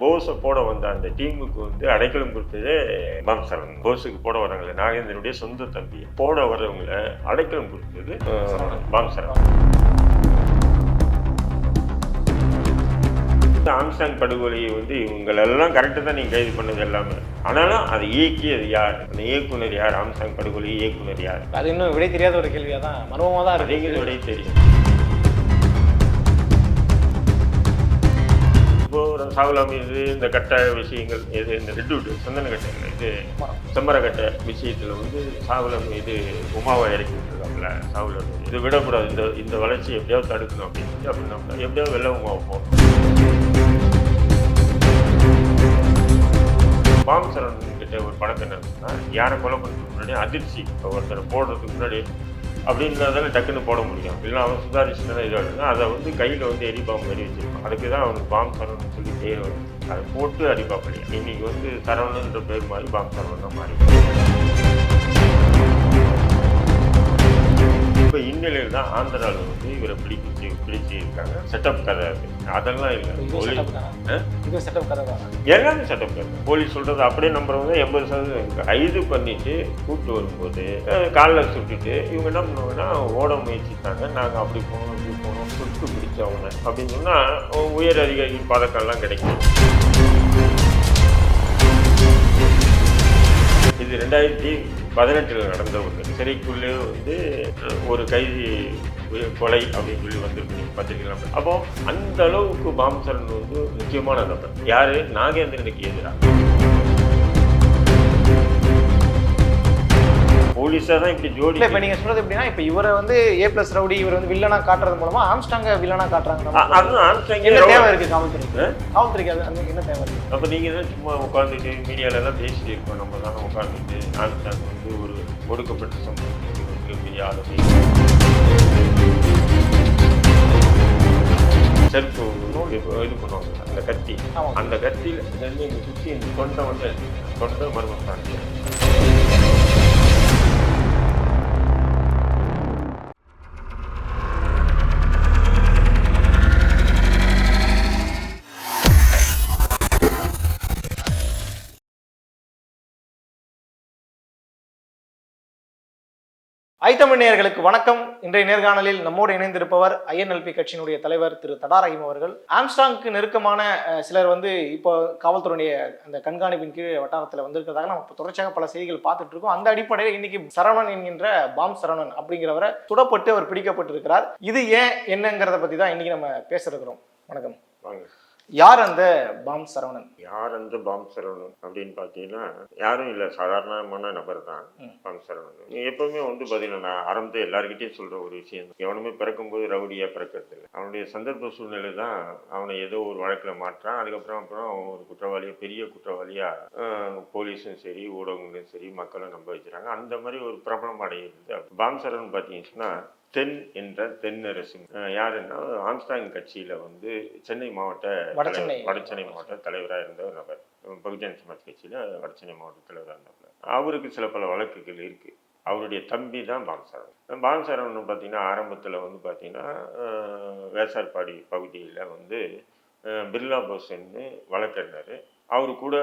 போஸை போட வந்த அந்த டீமுக்கு வந்து அடைக்கலம் கொடுத்ததே பாம்சரன் போஸுக்கு போட வராங்களே நாகேந்திரனுடைய சொந்த தம்பி. போட வர்றவங்கள அடைக்கலம் கொடுத்தது பாம்சரன் ஆம்ஸ்டாங் படுகொலையை வந்து இவங்களெல்லாம் கரெக்டாக தான் நீங்கள் கைது பண்ணது எல்லாமே. ஆனாலும் அதை இயக்கியது யார்? அந்த இயக்குனர் யார்? ஆம்ஸ்டாங் படுகொலை இயக்குனர் யார்? அது இன்னும் விடை தெரியாத ஒரு கேள்வியா தான் மர்மமாக தான் இருக்கு. அதிகளோடய தெரியும். இப்போ ஒரு சாகுலாம் இது இந்த கட்ட விஷயங்கள் எது இந்த ரெட்டு சந்தன கட்டை இது செம்மர விஷயத்தில் வந்து சாவலாமி இது உமாவை இறக்கி விட்டுருக்காங்கள சாகுலம் இது விடக்கூடாது. இந்த இந்த வளர்ச்சி எப்படியாவது தடுக்கணும் அப்படின்னு அப்படின்னா எப்படியாவது வெள்ள உமாவை போகணும். பாம் சரவணன் கிட்ட ஒரு படத்தை என்ன யாரை கொலை பண்ணுறதுக்கு முன்னாடி அதிர்ச்சி. ஒருத்தரை போடுறதுக்கு முன்னாடி அப்படின்றதால டக்குன்னு போட முடியும். இல்லைன்னா அவன் சுதாரிச்சுனா இதாக அதை வந்து கையில் வந்து எரி எரி வச்சிருப்பான். அதுக்கு தான் அவனுக்கு பாம்பு சரவணன் சொல்லி பேர் வரும். அதை போட்டு அடிப்பாப்படி இன்னைக்கு வந்து சரவணன்ற பேர் மாதிரி பாம்பு சரவணன் மாறி இப்போ இந்நிலையில் தான் ஆந்திராவில் வந்து இவரை பிடிச்சி பிடிச்சி இருக்காங்க செட்டப் கதை அது. அதெல்லாம் இல்லை. ஒளி- செட்டப்? இது செட்டப் கதை தான். எல்லாமே சட்டம் கட்டு போலீஸ் சொல்றது அப்படியே நம்புறவங்க எண்பது சதவீதம். கைது பண்ணிட்டு கூப்பிட்டு வரும்போது காலில் சுட்டுட்டு இவங்க என்ன பண்ணுவாங்கன்னா ஓட முயற்சித்தாங்க நாங்கள் அப்படி போனோம் இப்படி போனோம் சுட்டு பிடிச்சவங்க அப்படின்னு சொன்னால் உயர் அதிகாரி பதக்கம்லாம் கிடைக்கும். இது ரெண்டாயிரத்தி பதினெட்டில் நடந்த ஒன்று சிறைக்குள்ளே வந்து ஒரு கைதி கொலை அப்படின்னு சொல்லி வந்திருக்கு. பத்திரிகைலாம் அப்போ அந்த அளவுக்கு பாம்சரன் வந்து முக்கியமான நபர். யாரு? நாகேந்திரனுக்கு எதிராக போலீஸா தான் இப்படி ஜோடி இல்லை இப்போ நீங்கள் சொல்றது எப்படின்னா இப்போ இவரை வந்து ஏ ப்ளஸ் ரவுடி இவர் வந்து வில்லனா காட்டுறது மூலமா ஆம்ஸ்டாங்க வில்லனா காட்டுறாங்க அதுதான் ஆம்ஸ்டாங்கே என்ன தேவை இருக்கு காவல்துறைக்கு? காவல்துறைக்கு அது அந்த என்ன தேவை இருக்கு? அப்போ நீங்கள் தான் சும்மா உட்காந்துட்டு மீடியால எல்லாம் பேசிட்டு இருக்கோம். நம்ம தான் உட்காந்துட்டு ஆம்ஸ்டாங் வந்து ஒரு ஒடுக்கப்பட்ட சமூகத்துக்கு பெரிய ஆளுமை செருப்பு இது பண்ணுவாங்க. அந்த கத்தி. அந்த கத்தியில் சுற்றி இந்த தொண்டை வந்து தொண்டை மர்மஸ்தானி ஐத்தமிழ் வணக்கம். இன்றைய நேர்காணலில் நம்மோடு இணைந்திருப்பவர் ஐஎன்எல்பி கட்சியினுடைய தலைவர் திரு தடாரஹிம் அவர்கள். ஆம்ஸ்டாங்க்கு நெருக்கமான சிலர் வந்து இப்போ காவல்துறையுடைய அந்த கண்காணிப்பின் கீழ் வட்டாரத்தில் வந்திருக்கிறதாக நம்ம இப்போ தொடர்ச்சியாக பல செய்திகள் பார்த்துட்டு இருக்கோம். அந்த அடிப்படையில் இன்னைக்கு சரவணன் என்கின்ற பாம் சரவணன் அப்படிங்கிறவரை சுடப்பட்டு அவர் பிடிக்கப்பட்டிருக்கிறார். இது ஏன் என்னங்கிறத பற்றி தான் இன்னைக்கு நம்ம பேச இருக்கிறோம். வணக்கம். யார் அந்த பாம் சரவணன்? யார் அந்த பாம் சரவணன் அப்படின்னு பார்த்தீங்கன்னா யாரும் இல்லை. சாதாரணமான நபர் தான். பாம் சரவணன். நீ எப்பவுமே வந்து பார்த்தீங்கன்னா நான் ஆரம்பத்தை எல்லாருக்கிட்டையும் சொல்கிற ஒரு விஷயம். எவனுமே பிறக்கும்போது ரவுடியாக பிறக்கிறது இல்லை அவனுடைய சந்தர்ப்ப சூழ்நிலை தான் அவனை ஏதோ ஒரு வழக்கில் மாற்றான் அதுக்கப்புறம் அப்புறம் அவன் ஒரு குற்றவாளியாக பெரிய குற்றவாளியாக போலீஸும் சரி ஊடகங்களும் சரி மக்களும் நம்ப வச்சுறாங்க அந்த மாதிரி ஒரு பிரபலம் அடைகிறது பாம் சரவணன் பார்த்தீங்கன்னா தென் என்ற தென்னரசு யாருன்னா ஆம்ஸ்டாங் கட்சியில் வந்து சென்னை மாவட்ட வடசென்னை. மாவட்ட தலைவராக இருந்த ஒரு நபர் பகுஜன் சமாஜ் கட்சியில் வடசென்னை மாவட்ட தலைவராக இருந்தவர். அவருக்கு சில பல வழக்குகள் இருக்கு. அவருடைய தம்பி தான் பாம்சரவன் பாம்சரவன் பார்த்தீங்கன்னா ஆரம்பத்தில் வந்து பார்த்தீங்கன்னா வேசார்பாடி பகுதியில் வந்து பிர்லா போஸ்ன்னு வழக்கறிஞர். அவர் கூட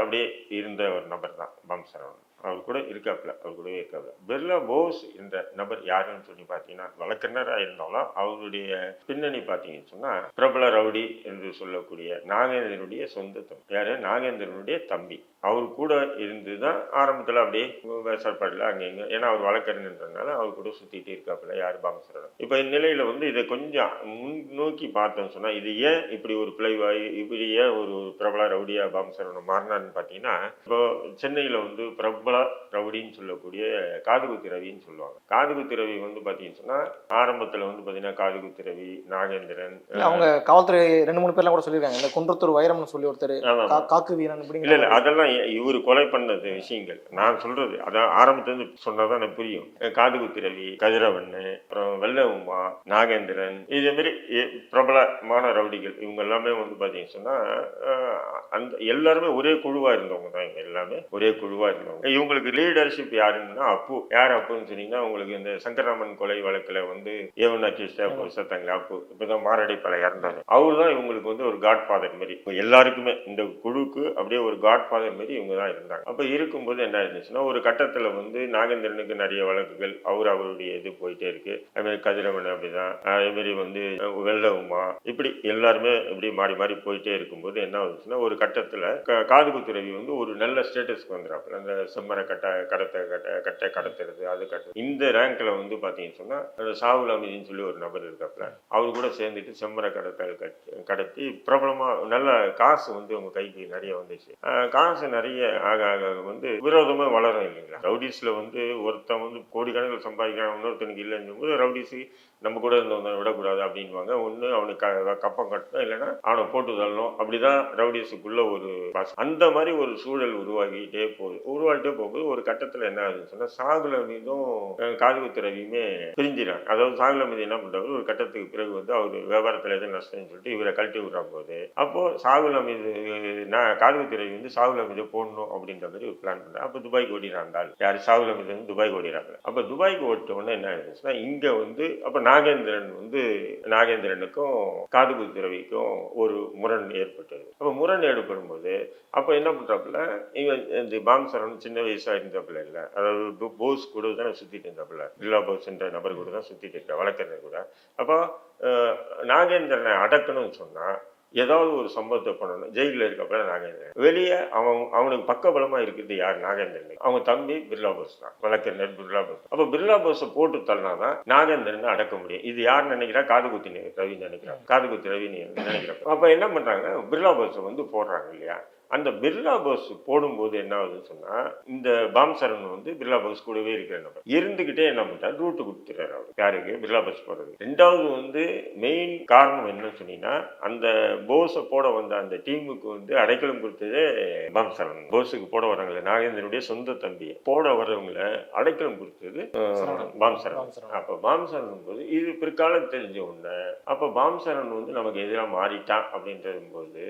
அப்படியே இருந்த ஒரு நபர் தான் பாம்சரவன் அவர் கூட இருக்காப்புல அவர் கூடவே இருக்காப்புல. பிர்லா போஸ் என்ற நபர் யாருன்னு சொல்லி பார்த்தீங்கன்னா வழக்கறிஞராக இருந்தாலும் அவருடைய பின்னணி பார்த்தீங்கன்னு சொன்னால் பிரபல ரவுடி என்று சொல்லக்கூடிய நாகேந்திரனுடைய சொந்த தம்பி. யார்? நாகேந்திரனுடைய தம்பி. அவர் கூட இருந்து தான் ஆரம்பத்தில் அப்படியே வேசாட்பாடில் அங்கே இங்கே ஏன்னா அவர் வழக்கறிஞர்ன்றதுனால அவர் கூட சுற்றிட்டு இருக்காப்புல யார் பாமசரன் இப்போ இந்நிலையில் வந்து இதை கொஞ்சம் முன் நோக்கி பார்த்தோம்னு சொன்னால் இது ஏன் இப்படி ஒரு பிழைவாய் இப்படி ஏன் ஒரு பிரபல ரவுடியாக பாமசரன் மாறினான்னு பார்த்தீங்கன்னா இப்போ சென்னையில் வந்து பிரபல ரவுடின்னு சொல்லக்கூடிய காதுகுத்தி ரவின்னு சொல்லுவாங்க. காதுகுத்தி ரவி வந்து பார்த்தீங்கன்னு சொன்னால் ஆரம்பத்தில் வந்து பார்த்தீங்கன்னா காதுகுத்தி ரவி நாகேந்திரன் அவங்க காவல்துறை ரெண்டு மூணு பேர்லாம் கூட சொல்லியிருக்காங்க. இந்த குன்றத்தூர் வைரம்னு சொல்லி ஒருத்தர் காக்கு வீரன் இல்ல அப்படிங்கிற இல்ல அதெல்லாம் இவரு கொலை பண்ணது விஷயங்கள். நான் சொல்றது அதான் ஆரம்பத்துல இருந்து சொன்னாதான் எனக்கு புரியும். காதுகுத்தி ரவி கதிரவன் அப்புறம் வெள்ள உமா நாகேந்திரன் இதே மாதிரி பிரபலமான ரவுடிகள் இவங்க எல்லாமே வந்து பாத்தீங்கன்னு சொன்னா அஹ், அந்த எல்லாருமே ஒரே குழுவா இருந்தவங்க தான் இவங்க எல்லாமே. ஒரே குழுவா இருந்தவங்க. இவங்களுக்கு லீடர்ஷிப் யாருன்னா அப்பு. யார் அப்புன்னு சொன்னீங்கன்னா உங்களுக்கு இந்த சங்கராமன் கொலை வழக்குல வந்து ஏவன் அக்கிஸ்டா சத்தாங்களே அப்பு இப்பதான் மாரடை பல இறந்தாரு. அவர் தான் இவங்களுக்கு வந்து ஒரு காட் ஃபாதர் மாதிரி இப்ப எல்லாருக்குமே இந்த குழுக்கு அப்படியே ஒரு காட் ஃபாதர் மாதிரி இவங்க தான் இருந்தாங்க. அப்ப இருக்கும்போது என்ன இருந்துச்சுன்னா ஒரு கட்டத்துல வந்து நாகேந்திரனுக்கு நிறைய வழக்குகள் அவர் அவருடைய இது போயிட்டே இருக்கு. அது மாதிரி கதிரவன் அப்படிதான். அதே மாதிரி வந்து வெள்ள உமா. இப்படி எல்லாருமே இப்படி மாறி மாறி போயிட்டே இருக்கும்போது என்ன ஆகுதுன்னா ஒரு கட்டத்துல க- காது குத்துரவி வந்து ஒரு நல்ல ஸ்டேட்டஸ்க்கு வந்துடுறாப்புல அந்த செம்மர கட்ட கடத்தை கட்ட கட்டை கடத்துறது அது கட்டுறது இந்த ரேங்க்ல வந்து பார்த்தீங்கன்னு சொன்னால் சாவுல் சாகுல் அமீதின்னு சொல்லி ஒரு நபர் இருக்காப்புல அவர் கூட சேர்ந்துட்டு செம்மர கடத்தல் கட்- கடத்தி பிரபலமாக நல்ல காசு வந்து உங்கள் கைக்கு நிறைய வந்துச்சு. காசு நிறைய ஆக ஆக ஆக வந்து விரோதமாக வளரும் இல்லைங்களா? ரவுடிஸில் வந்து ஒருத்தன் வந்து கோடிக்கணக்கில் சம்பாதிக்கிறான் இன்னொருத்தனுக்கு இல்லைன்னு போது ரவுடிஸுக்கு நம்ம கூட இருந்தவங்க விடக்கூடாது அப்படின்வாங்க ஒன்று அவனுக்கு க- கப்பம் கட்டணும் இல்லைன்னா அவனை போட்டு தள்ளணும். அப்படிதான் ரவுடியஸுக்குள்ள ஒரு பாசம். அந்த மாதிரி ஒரு சூழல் உருவாகிட்டே போகுது. உருவாகிட்டே போகும்போது ஒரு கட்டத்தில் என்ன ஆகுதுன்னு சொன்னால் சாகுல மீதும் காதுகுத்து ரவியுமே பிரிஞ்சிடறாங்க. அதாவது சாகுல மீது என்ன பண்ணுறாரு ஒரு கட்டத்துக்கு பிறகு வந்து அவர் வியாபாரத்தில் எதுவும் நஷ்டம்னு சொல்லிட்டு இவரை கழட்டி விடுற போது அப்போது சாகுல மீது நான் காதுகுத்து ரவி வந்து சாகுல மீது போடணும் அப்படின்ற மாதிரி ஒரு பிளான் பண்ணுறாரு அப்போ துபாய்க்கு ஓடிடுறாங்க யார்? சாகுல மீது வந்து துபாய்க்கு ஓடிறாங்க அப்போ துபாய்க்கு ஓட்ட உடனே என்ன ஆகுதுன்னா இங்கே வந்து அப்போ நாகேந்திரன் வந்து நாகேந்திரனுக்கும் காதுகு துறவிக்கும் ஒரு முரண் ஏற்பட்டது. அப்போ முரண் ஏற்படும் போது அப்போ என்ன பண்ணுறாப்புல இவன் இந்த பாம்சரன் சின்ன வயசாக இருந்தாப்புல இல்லை அதாவது போஸ் கூட தானே சுற்றிட்டு இருந்தாப்புல ரில்லா போஸ்ன்ற நபர் கூட தான் சுற்றிட்டு இருக்க வழக்கறிஞர் கூட. அப்போ நாகேந்திரனை அடக்கணும்னு சொன்னால் ஏதாவது ஒரு சம்பவத்தை பண்ணணும். ஜெயிலில் இருக்கப்பல நாகேந்திரன். வெளியே அவன் அவனுக்கு பக்கபலமா இருக்குது யார்? நாகேந்திரன். அவங்க தம்பி பிர்லா போஸ் தான். வழக்கறிஞர் பிர்லா போஸ். அப்போ பிர்லா போஸை போட்டு தள்ளினாதான் நாகேந்திரன் அடக்க முடியும். இது யார் நினைக்கிறா? காது குத்தி ரவி நினைக்கிறான் காது குத்தி ரவி நினைக்கிறான் அப்போ என்ன பண்ணுறாங்க பிர்லா போஸை வந்து போடுறாங்க இல்லையா? அந்த பிர்லா போஸ் போடும்போது என்ன ஆகுதுன்னு சொன்னா இந்த பாம்சரன் வந்து பிர்லா போஸ் கூடவே இருக்கிற நபர். இருந்துகிட்டே என்ன பண்றாரு ரூட்டு கொடுத்துறாரு அவர். யாருக்கு? பிர்லா போஸ் போடுறது ரெண்டாவது வந்து மெயின் காரணம் என்னன்னு சொன்னீங்கன்னா அந்த போஸை போட வந்த அந்த டீமுக்கு வந்து அடைக்கலம் கொடுத்ததே பாம்சரன் போஸுக்கு போட வர்றாங்களே நாகேந்திரனுடைய சொந்த தம்பி. போட வர்றவங்கள அடைக்கலம் கொடுத்தது. பாம்சரன் பாம்சரன். அப்ப பாம்சரன் போது இது பிற்காலம் தெரிஞ்ச உடனே அப்ப பாம்சரன் வந்து நமக்கு எதிராக மாறிட்டான் அப்படின்றது போது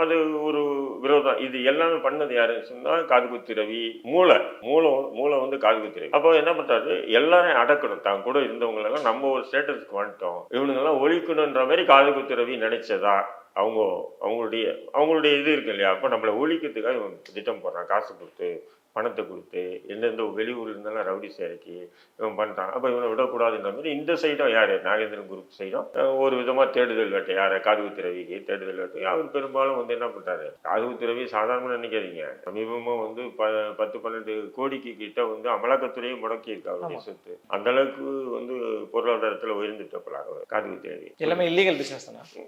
அது ஒரு விரோதம். இது எல்லாமே பண்ணது யாருன்னு சொன்னால் காதுகுத்து ரவி. மூளை. மூளை மூளை வந்து காதுகுத்து ரவி. அப்போ என்ன பண்ணுறாரு எல்லாரையும் அடக்கணும். தான் கூட இருந்தவங்களெல்லாம் நம்ம ஒரு ஸ்டேட்டஸ்க்கு வந்துட்டோம். இவனுங்கெல்லாம் ஒழிக்கணுன்ற மாதிரி காதுகுத்து ரவி நினைச்சதா? அவங்க அவங்களுடைய அவங்களுடைய இது இருக்கு இல்லையா? அப்போ நம்மளை ஒழிக்கிறதுக்காக இவன் திட்டம் போடுறான். காசு கொடுத்து. பணத்தை கொடுத்து எந்தெந்த வெளியூர்ல இருந்தெல்லாம் ரவுடி இறக்கி இவன் பண்ணுறான் அப்போ இவனை விடக்கூடாதுன்ற மாதிரி இந்த சைடும் யார்? நாகேந்திரன் குரூப் சைடும் ஒரு விதமாக தேடுதல் வேட்டை. யாரை? காதுகுத்தி ரவிக்கு தேடுதல் வேட்டை. அவர் பெரும்பாலும் வந்து என்ன பண்ணுறாரு காதுகுத்தி ரவி சாதாரண நினைக்காதீங்க. சமீபமாக வந்து ப பத்து பன்னெண்டு கோடிக்கு கிட்ட வந்து அமலாக்கத்துறையும் முடக்கி இருக்கு அவருடைய. சொத்து. அந்த அளவுக்கு வந்து பொருளாதாரத்தில் உயர்ந்துட்டப்பல காதுகுத்தி ரவி. எல்லாமே இல்லீகல் பிசினஸ் தானே?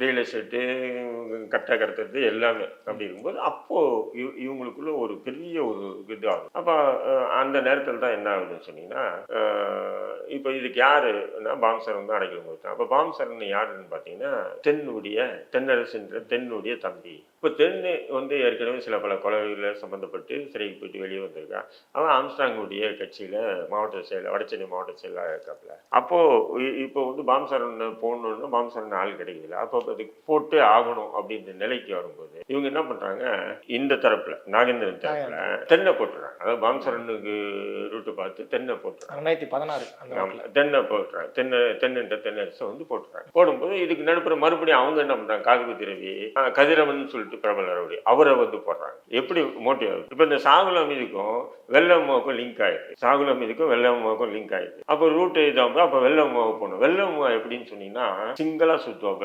ரியல் எஸ்டேட்டு கட்ட கடத்துறது எல்லாமே அப்படி இருக்கும்போது அப்போது இவங்களுக்குள்ள ஒரு பெரிய ஒரு இது ஆகும் அப்போ அந்த நேரத்தில் தான் என்ன ஆகுதுன்னு சொன்னீங்கன்னா இப்போ இதுக்கு யாருன்னா பாம்சரன் தான் அடைக்கல கொடுத்தான். அப்போ பாம்சரன் யாருன்னு பார்த்தீங்கன்னா தென்னுடைய தென்னரசுன்ற தென்னுடைய தம்பி. இப்போ தென்னு வந்து ஏற்கனவே சில பல கொலைகளில் சம்மந்தப்பட்டு சிறைக்கு போயிட்டு வெளியே வந்திருக்கான் அவன் ஆம்ஸ்டாங்குடைய கட்சியில் மாவட்ட செயலர் வடசென்னை மாவட்ட செயலாக இருக்காப்புல அப்போது இப்போ வந்து பாம்சரன் போகணுன்னு பாம்சரன் ஆள் கிடைக்கும் கிடைக்குதுல்ல அப்போ அதுக்கு போட்டே ஆகணும் அப்படின்ற நிலைக்கு வரும்போது இவங்க என்ன பண்ணுறாங்க இந்த தரப்பில் நாகேந்திரன் தரப்பில் தென்னை போட்டுறாங்க. அதாவது பாம்சரனுக்கு ரூட்டு பார்த்து தென்னை போட்டுறாங்க. ரெண்டாயிரத்தி பதினாறு தென்னை போட்டுறாங்க. தென்னை தென்னென்ற தென்னரசை வந்து போட்டுறாங்க. போடும்போது இதுக்கு நடுப்புற மறுபடியும் அவங்க என்ன பண்றாங்க? காதுகுத்தி ரவி ஆ, கதிரவன் சொல்லிட்டு பிரபல ரவுடி அவரை வந்து போடுறாங்க. எப்படி மோட்டிவ் ஆகுது? இப்போ இந்த சாகுல மீதுக்கும் வெள்ளம்மாவுக்கும் லிங்க் ஆயிடுது சாகுல மீதுக்கும் வெள்ளம்மாவுக்கும் லிங்க் ஆயிடுது அப்போ ரூட் இதாகும் அப்போ வெள்ளம்மாவை போகணும் வெள்ளம்மா எப்படின்னு சொன்னீங்கன்னா சிங்கிளா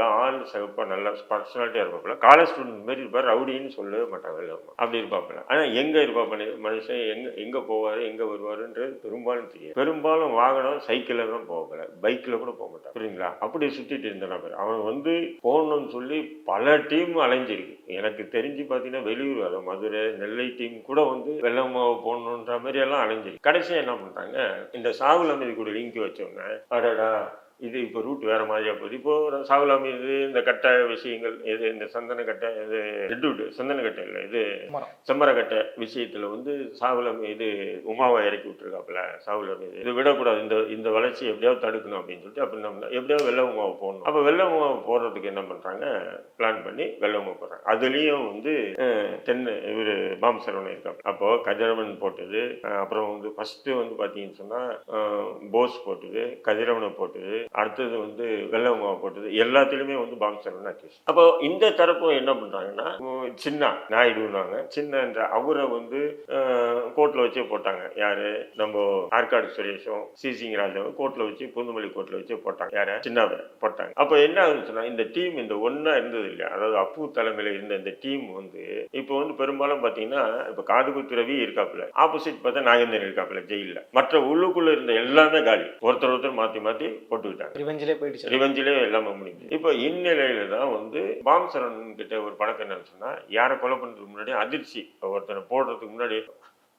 சுற்றுவாப்புல ஆள் சிறப்பாக நல்லா பர்சனாலிட்டியாக இருப்பாப்புல. காலேஜ் ஸ்டூடெண்ட் மாரி இருப்பார் ரவுடின்னு சொல்லவே மாட்டாங்க வெள்ளம்மா அப்படி இருப்பாப்புல. ஆனால் எங்கே இருப்பாப்பில் மனுஷன்? எங்கே எங்கே போவார்? எங்கே வருவாருன்றது பெரும்பாலும் தெரியும் பெரும்பாலும் வாகனம் சைக்கிளில் தான் போகல பைக்கில் கூட போக மாட்டான். புரியுங்களா அப்படி சுற்றிட்டு இருந்தான் பேர் அவன் வந்து போகணும்னு சொல்லி பல டீம் அலைஞ்சிருக்கு. எனக்கு தெரிஞ்சு பார்த்தீங்கன்னா வெளியூர் அதாவது மதுரை நெல்லை டீம் கூட வந்து வெள்ளம்மாவை போகணுன்ற மாதிரி எல்லாம் அலைஞ்சிருக்கு. கடைசியாக என்ன பண்ணுறாங்க இந்த சாகுல மீது கூட லிங்க் வச்சோன்னே அடடா இது இப்போ ரூட் வேற மாதிரியா போகுது. இப்போ சாகுலா மீது இந்த கட்டை விஷயங்கள் இது இந்த சந்தன கட்டை இது ரெட்வுட் சந்தன கட்டை இல்லை இது. செம்மரக்கட்டை விஷயத்துல வந்து சாகுல மீது உமாவை இறக்கி விட்டுருக்காப்புல சாகுல மீது இது விடக்கூடாது. இந்த இந்த வளர்ச்சி எப்படியாவது தடுக்கணும் அப்படின்னு சொல்லிட்டு அப்படி நம்ம எப்படியாவது வெள்ளை உமாவை போடணும். அப்போ வெள்ளை உமாவை போடுறதுக்கு என்ன பண்றாங்க? பிளான் பண்ணி வெள்ளை உமா போடுறாங்க. அதுலேயும் வந்து தென்னை இவர் பாம் சரவணன் இருக்காங்க அப்போ கதிரவன் போட்டது அப்புறம் வந்து ஃபர்ஸ்ட் வந்து பார்த்தீங்கன்னு சொன்னா அஹ், போஸ் போட்டது கதிரவனை போட்டது அடுத்தது வந்து வெள்ளை போட்டது எல்லாத்துலேயுமே வந்து பாம் சரவணன் அக்யூஸ் அப்போ இந்த தரப்பும் என்ன பண்ணுறாங்கன்னா சின்ன நாயுடுனாங்க. சின்னன்ற அவரை வந்து கோர்ட்டில் வச்சே போட்டாங்க. யார்? நம்ம ஆற்காடு சுரேஷும் சிசிங் ராஜாவும் கோர்ட்டில் வச்சு பூந்தமல்லி கோர்ட்டில் வச்சு போட்டாங்க. யார? சின்னாவை போட்டாங்க. அப்போ என்ன ஆகுதுன்னா இந்த டீம் இந்த ஒன்றா இருந்தது இல்லையா? அதாவது அப்பு தலைமையில் இருந்த இந்த டீம் வந்து இப்போ வந்து பெரும்பாலும் பார்த்தீங்கன்னா இப்போ காதுகுத்து ரவி இருக்காப்புல. ஆப்போசிட் பார்த்தா நாகேந்திரன் இருக்காப்புல ஜெயிலில். மற்ற உள்ளுக்குள்ளே இருந்த எல்லாமே காலி. ஒருத்தர் ஒருத்தர் மாற்றி மாற்றி போட்டு போட்டுக்கிட்டாங்க ரிவெஞ்சிலே போயிடுச்சு. ரிவெஞ்சிலே எல்லாமே முடிஞ்சு. இப்போ இந்நிலையில தான் வந்து பாம் சரண் கிட்ட ஒரு பழக்கம் என்னன்னு சொன்னா யாரை கொலை பண்றதுக்கு முன்னாடி அதிர்ச்சி. ஒருத்தனை போடுறதுக்கு முன்னாடி